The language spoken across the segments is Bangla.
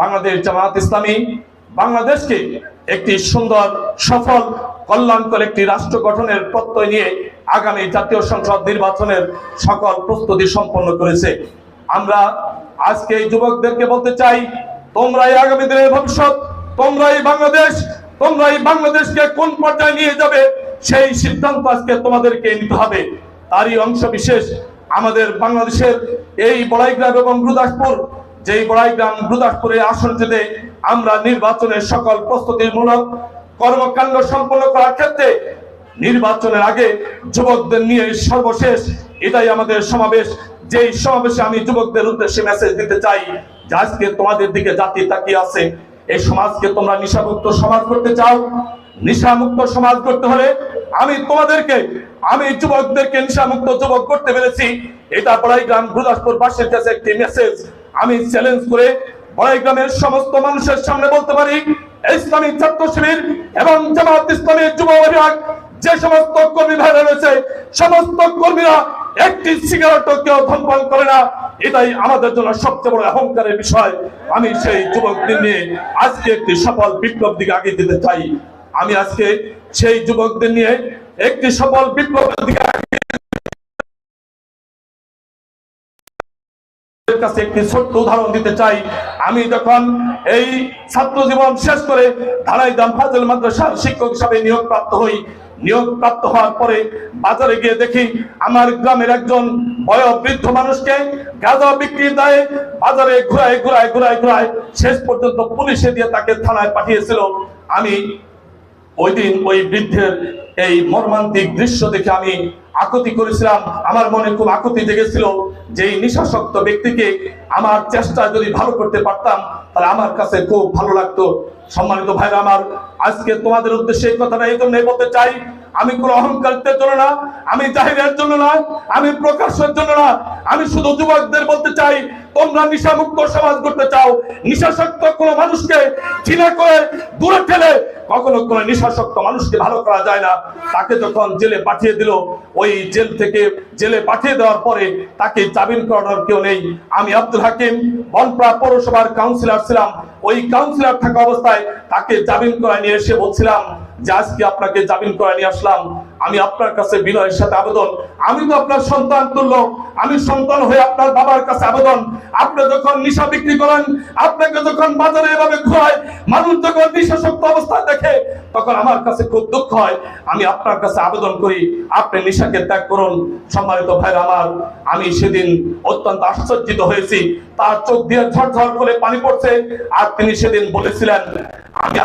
বাংলাদেশ জামাত ইসলামী বাংলাদেশকে একটি সুন্দর, সফল, কল্যাণকর একটি রাষ্ট্র গঠনের প্রত্যয় নিয়ে আগামী জাতীয় সংসদ নির্বাচনের সকল প্রস্তুতি সম্পন্ন করেছে। আমরা আজকে এই যুবকদেরকে বলতে চাই, তোমরাই আগামী দিনের ভবিষ্যৎ, তোমরাই বাংলাদেশ, তোমরাই বাংলাদেশকে কোন পর্যায়ে নিয়ে যাবে সেই সিদ্ধান্ত আজকে তোমাদেরকে নিতে হবে। তারই অংশ বিশেষ আমাদের বাংলাদেশের এই বড়াইগ্রাম এবং গুরুদাসপুর যেই বড়াইগ্রাম গুরুদাসপুরে আসনটিতে আমরা নির্বাচনের সকল প্রস্তুতিমূলক কর্মকাণ্ড সম্পন্ন করার ক্ষেত্রে নির্বাচনের আগে যুবকদের নিয়ে সর্বশেষ এটাই আমাদের সমাবেশ। যেই সমাবেশে আমি যুবকদের উদ্দেশ্যে মেসেজ দিতে চাই যে আজকে তোমাদের দিকে জাতি তাকিয়ে আছে। এই সমাজকে তোমরা নিশামুক্ত সমাজ করতে চাও। নিশামুক্ত সমাজ করতে হলে আমি তোমাদেরকে, আমি যুবকদেরকে নিশামুক্ত যুবক করতে পেরেছি। এটা বড়াইগ্রাম গুরুদাসপুর বাসীর কাছে একটি মেসেজ আমি চ্যালেঞ্জ করে বড়াইগ্রামের সমস্ত মানুষের সামনে বলতে পারি, ইসলামী ছাত্র শিবির এবং জামাত ইসলামের যুব বিভাগ, যে সমস্ত কর্মী ভাইরা রয়েছে, সমস্ত কর্মীরা একটি সিগারেটও কেউ ধনপান করে না, এটাই আমাদের জন্য সবচেয়ে বড় অহংকারের বিষয়। আমি সেই যুবকদের নিয়ে আজকে একটি সফল বিপ্লব দিকে আগে দিতে চাই। আমি আজকে সেই যুবকদের নিয়ে একটি সফল বিপ্লবের দিকে কাছে একটি ছোট্ট উদাহরণ দিতে চাই। আমি যখন এই ছাত্র জীবন শেষ করে ধারাইদাম ফাজল মাদ্রাসার শিক্ষক হিসাবে নিয়োগ প্রাপ্ত হই নিয়োগ প্রাপ্ত হওয়ার পরে বাজারে গিয়ে দেখি আমার গ্রামের একজন বয়োবৃদ্ধ মানুষকে গাঁজা বিক্রির দায়ে বাজারে ঘুরায় ঘুরায় ঘুরায় ঘুরায় শেষ পর্যন্ত পুলিশে দিয়ে তাকে থানায় পাঠিয়েছিল। আমি ওই দিন ওই বৃদ্ধের এই মর্মান্তিক দৃশ্য দেখে আমি আকুতি করেছিলাম। আমার মনে খুব আকুতি জেগেছিল যে এই নিশাসক্ত ব্যক্তিকে আমার চেষ্টা যদি ভালো করতে পারতাম, তাহলে আমার কাছে খুব ভালো লাগতো। সম্মানিত ভাইরা আমার, আজকে তোমাদের উদ্দেশ্যে এই কথাটা এই জন্য বলতে চাই, আমি কোনো অহংকারিত্বের জন্য না, আমি জাহিরের জন্য না, আমি প্রকাশের জন্য না, আমি শুধু যুবকদের বলতে চাই, তোমরা নিশামুক্ত সমাজ করতে চাও। নিশাসক্ত কোনো মানুষকে চিনে করে দূরে ঠেলে কখনো কোনো নিশাসক্ত মানুষকে ভালো করা যায় না। তাকে যখন জেলে পাঠিয়ে দিল, ওই জেল থেকে জেলে পাঠিয়ে দেওয়ার পরে তাকে জামিন করানোর কেউ নেই। আমি আব্দুল হাকিম বনপ্রা পৌরসভার কাউন্সিলর ছিলাম। ওই কাউন্সিলর থাকা অবস্থায় তাকে জামিন করায় নিয়ে এসে বলছিলাম যে, আজকে আপনাকে জামিন করে নিয়ে আসলাম। আমি আপনার কাছে বিনয়ের সাথে আবেদন। আমি তো আপনার সন্তান তুল্য। আমি সন্তান হয়ে আপনার বাবার কাছে আবেদন। আপনি যখন নিশা বিক্রি করেন, আপনাকে যখন বাজারে এভাবে খোয়ায় মানুষ যখন নিশাসক্ত অবস্থায় দেখে, তখন আমার কাছে খুব দুঃখ হয়। আমি আপনার কাছে আবেদন করি। আপনি নিশাকে ত্যাগ করুন। সম্মানিত ভাইরা আমার, আমি সেদিন অত্যন্ত আশ্চর্যিত হয়েছি। তার চোখ দিয়ে ঝরঝর করে পানি পড়ছে। আর তিনি সেদিন বলেছিলেন, আমি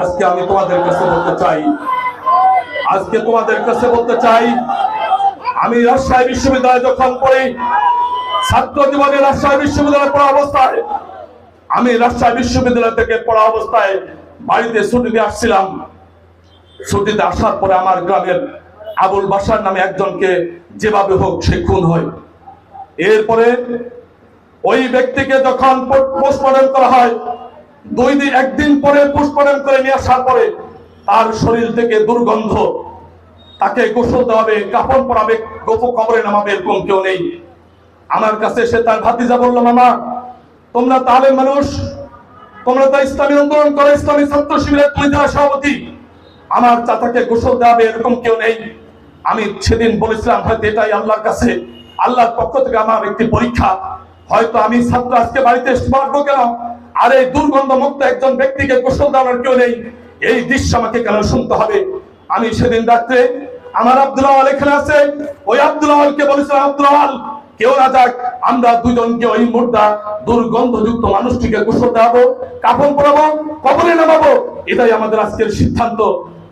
আজকে আমি তোমাদের কাছে বলতে চাই, আজকে তোমাদের কাছে বলতে চাই, আমি রাজশাহী বিশ্ববিদ্যালয়ে যখন পড়ি ছাত্র জীবনে রাজশাহী বিশ্ববিদ্যালয়ে পড়া অবস্থায়, আমি রাজশাহী বিশ্ববিদ্যালয় থেকে পড়া অবস্থায় বাড়িতে ছুটিতে আসছিলাম। ছুটিতে আসার পরে আমার গ্রামের আবুল বাসার নামে একজনকে যেভাবে হোক সে খুন হয়। এরপরে ওই ব্যক্তিকে যখন পোস্টমর্টম করা হয়, দুই দিন একদিন পরে পোস্টমর্টম করে নিয়ে আসার পরে তার শরীর থেকে দুর্গন্ধ, তাকে গোসল দেওয়াবে কাপড় পরাবে গোপ কবরে নামাবে এরকম কেউ নেই। আমার কাছে সে তার ভাতিজা বলল, মামা, তোমরা তাহলে মানুষ, তোমরা তো ইসলামী আন্দোলন করো, ইসলামী ছাত্র শিবিরের তুমি যারা সভাপতি। আমার চাচাকে গোসল দেওয়াবে এরকম কেউ নেই। আমি সেদিন বলেছিলাম, হয়তো এটাই আল্লাহর কাছে। আল্লাহর পক্ষ থেকে আমার একটি পরীক্ষা। হয়তো আমি ছাত্র আজকে বাড়িতে পারব কেন? আর এই দুর্গন্ধ মুক্ত একজন ব্যক্তিকে গোসল দেওয়ার কেউ নেই। এই দৃশ্য আমাকে কেন শুনতে হবে? আমি সেদিন রাত্রে আমার আব্দুল আওয়াল এখানে আছে। ওই আব্দুল আওয়ালকে বলেছিলাম, আব্দুল আওয়াল কেউ না যাক আমরা দুজনকে ওই মুর্দা, দুর্গন্ধযুক্ত মানুষটিকে গোসল দেওয়াবো কাপড় পরাবো কবরে নামাবো। এটাই আমাদের আজকের সিদ্ধান্ত।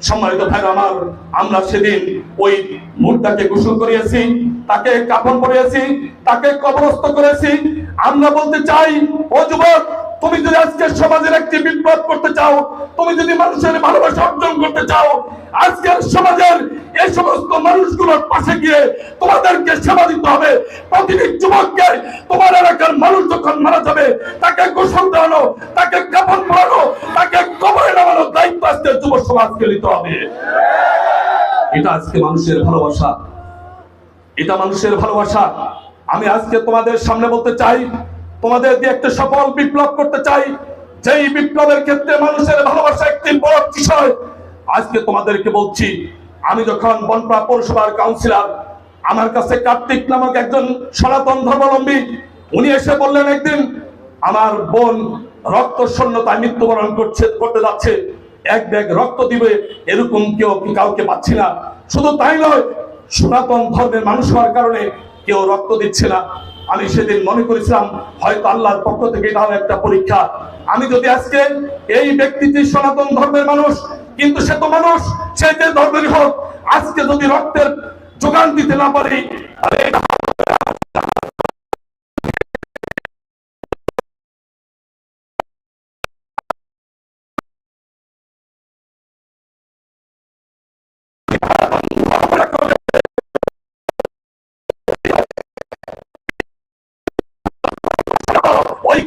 সম্মানিত ভাই আমার, আমরা সেদিন ওই মুর্দাকে গোসল করিয়েছি, তাকে কাপন পরিয়েছি, তাকে কবরস্থ করেছি। আমরা বলতে চাই, ও যুবক তুমি যদি আজকে সমাজের একটি বিপ্লব করতে চাও, তুমি যদি মানুষের ভালোবাসা অর্জন করতে চাও আজকের সমাজের এই সমস্ত মানুষগুলোর পাশে গিয়ে তোমাদেরকে সেবা দিতে হবে। প্রতিটি যুবককে তোমার এলাকার মানুষ যখন মারা যাবে, তাকে গোসল দেওয়ানো, তাকে কাপড় পরানো, তাকে কবরে নামানোর দায়িত্ব আজকে যুব সমাজকে নিতে হবে। এটা আজকে মানুষের ভালোবাসা। এটা মানুষের ভালোবাসা। আমি আজকে তোমাদের সামনে বলতে চাই তোমাদের দিয়ে একটা সফল বিপ্লব করতে চাই। যেই বিপ্লবের ক্ষেত্রে মানুষের ভালোবাসা একটি বড় বিষয়। আজকে তোমাদেরকে বলছি, আমি যখন বনপা পৌরসভার কাউন্সিলর আমার কাছে কার্তিক নামক একজন সনাতন ধর্মাবলম্বী, উনি এসে বললেন, একদিন আমার বোন রক্ত শূন্যতায় মৃত্যুবরণ করছে, করতে যাচ্ছে। এক ব্যাগ রক্ত দিবে, এরকম কেউ কাউকে পাচ্ছি না? শুধু তাই নয়, সনাতন ধর্মের মানুষ হওয়ার কারণে কেউ রক্ত দিচ্ছে না। আমি সেদিন মনে করেছিলাম, হয়তো আল্লাহর পক্ষ থেকে এটা একটা পরীক্ষা। আমি যদি আজকে এই ব্যক্তিটি সনাতন ধর্মের মানুষ, কিন্তু সে তো মানুষ, সে যে ধর্মেরই হোক, আজকে যদি রক্তের যোগান দিতে না পারি, তাহলে এটা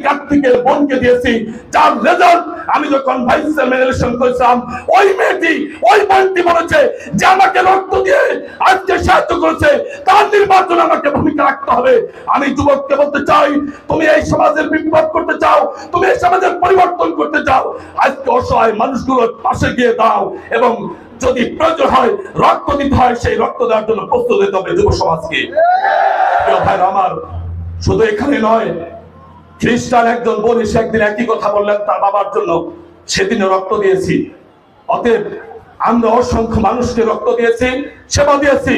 কার্তিকের বোনকে দিয়েছি, যার রেজাল্ট আমি যখন ভাইস চেয়ারম্যান করেছিলাম, ওই মেয়েটি, ওই বোনটি বলেছে যে আমাকে রক্ত দিয়ে আজকে সাহায্য করেছে, তার নির্বাচনে আমাকে ভূমিকা রাখতে হবে। আমি যুবককে বলতে চাই, তুমি এই সমাজের বিপ্লব করতে চাও, তুমি এই সমাজের পরিবর্তন করতে চাও, আজকে অসহায় মানুষগুলোর পাশে গিয়ে দাও এবং যদি প্রয়োজন হয়, রক্ত দিতে হয়, সেই রক্ত দেওয়ার জন্য প্রস্তুত হতে হবে যুব সমাজকে। ভাইরা আমার, শুধু এখানে নয় খ্রিস্টান একজন বোন এসে একদিন একই কথা বললেন তার বাবার জন্য সেদিনে রক্ত দিয়েছি। অতএব আমরা অসংখ্য মানুষকে রক্ত দিয়েছি, সেবা দিয়েছি।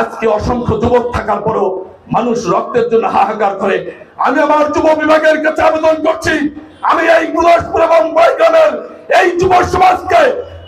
আজকে অসংখ্য যুবক থাকার পরেও মানুষ রক্তের জন্য হাহাকার করে। আমি আমার যুব বিভাগের কাছে আবেদন করছি, আমি এই গুলাসপুর এবং বৈগ্রামের এই যুব সমাজকে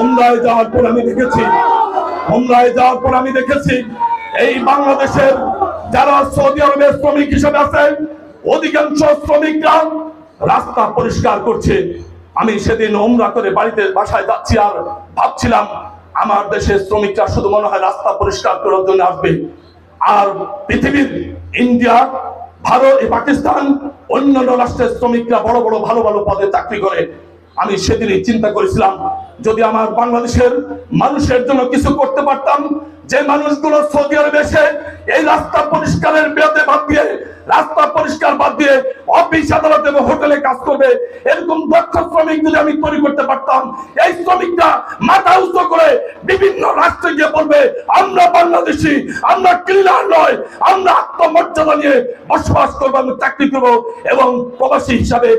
উমরায় যাওয়ার পর আমি দেখেছি উমরায় যাওয়ার পর আমি দেখেছি, এই বাংলাদেশের যারা সৌদি আরবের শ্রমিক হিসেবে আছে অধিকাংশ শ্রমিকরা রাস্তা পরিষ্কার করছে। আমি সেদিন উমরা করে বাড়িতে, বাসায় যাচ্ছি আর ভাবছিলাম, আমার দেশের শ্রমিকরা শুধু মনে হয় রাস্তা পরিষ্কার করার জন্য আসবে। আর পৃথিবীর ইন্ডিয়া, ভারত পাকিস্তান, অন্যান্য রাষ্ট্রের শ্রমিকরা বড় বড় ভালো ভালো পদে চাকরি করে। আমি সেদিনই চিন্তা করেছিলাম যদি আমার বাংলাদেশের মানুষের জন্য কিছু করতে পারতাম যে মানুষগুলো সৌদি আরবে এসে এই রাস্তা পরিষ্কারের বিরুদ্ধে বাদ দিয়ে, রাস্তা পরিষ্কার বাদ দিয়ে অফিস, আদালত এবং হোটেলে কাজ করবে। এরকম দক্ষ শ্রমিক যদি আমি তৈরি করতে পারতাম, এই শ্রমিকরা মাথা উঁচু করে বিভিন্ন রাষ্ট্রে গিয়ে বলবে, আমরা বাংলাদেশি, আমরা ক্লিনার নয়, আমরা আত্মমর্যাদা নিয়ে বসবাস করব আমি চাকরি করব এবং প্রবাসী হিসাবে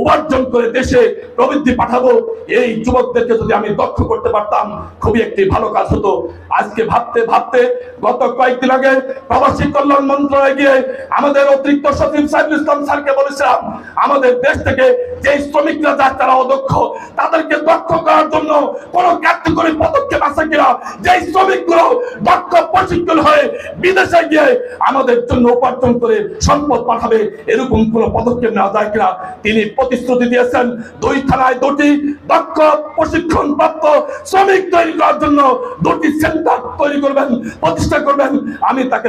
উপার্জন করে দেশে প্রবৃদ্ধি পাঠাবো। এই যুবকদেরকে যদি আমি দক্ষ করতে পারতাম, খুবই একটি ভালো কাজ হতো। আজকে ভাবতে ভাবতে গত কয়েকদিন আগে প্রবাসী কল্যাণ মন্ত্রণালয়ে গিয়ে আমাদের অতিরিক্ত সচিব সাইফুল ইসলাম স্যারকে বলেছিলাম, আমাদের দেশ থেকে যে শ্রমিকরা যা তারা অদক্ষ। তাদেরকে দক্ষ করার জন্য কোন কার্যকরী পদক্ষেপ আছে কিনা? যে শ্রমিকগুলো দক্ষ, প্রশিক্ষণ হয়ে বিদেশে গিয়ে আমাদের জন্য উপার্জন করে সম্পদ পাঠাবে, এরকম কোন পদক্ষেপ নেওয়া যায় কিনা? তিনি প্রতিশ্রুতি দিয়েছেন, দুই থানায় দুটি দক্ষ প্রশিক্ষণ প্রাপ্ত শ্রমিক তৈরি করার জন্য দুটি সেন্টার তৈরি করবেন, প্রতিষ্ঠা করবেন। আমি তাকে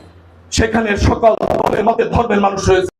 সেখানে সকল ধর্মের মধ্যে ধর্মের মানুষ রয়েছে।